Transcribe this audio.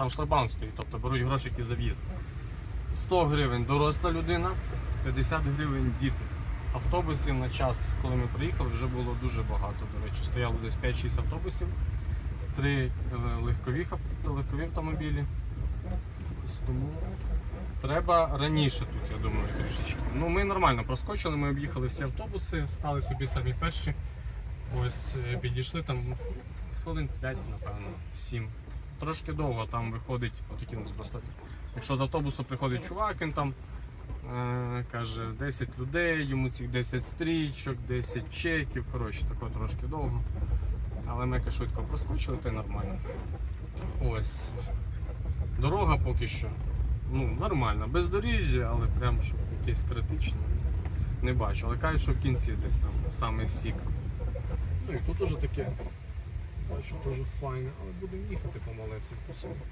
там шлагбаум стоїть, тобто беруть грошики за в'їзд. 100 гривень доросла людина, 50 гривень діти. Автобусів на час, коли ми приїхали, вже було дуже багато. До речі, стояло десь 5-6 автобусів, три е, легкових, ав- легкові автомобілі. Тому треба раніше тут, я думаю, трішечки. Ну, ми нормально проскочили, ми об'їхали всі автобуси, стали собі самі перші. Ось е, підійшли там хвилин 5, напевно, 7. Трошки довго там виходить, отакі нас браслети. Якщо з автобусу приходить чувак, він там е, каже 10 людей, йому цих 10 стрічок, 10 чеків. Коротше, тако трошки довго. Але ми швидко проскочили, то нормально. Ось. Дорога поки що. Ну, нормальна, бездоріжжя, але прям щоб якесь критичне. Не бачу. Але кажуть, що в кінці десь там саме сік. Ну і тут уже таке. Бачу, теж файне, але будемо їхати помалесенько собі.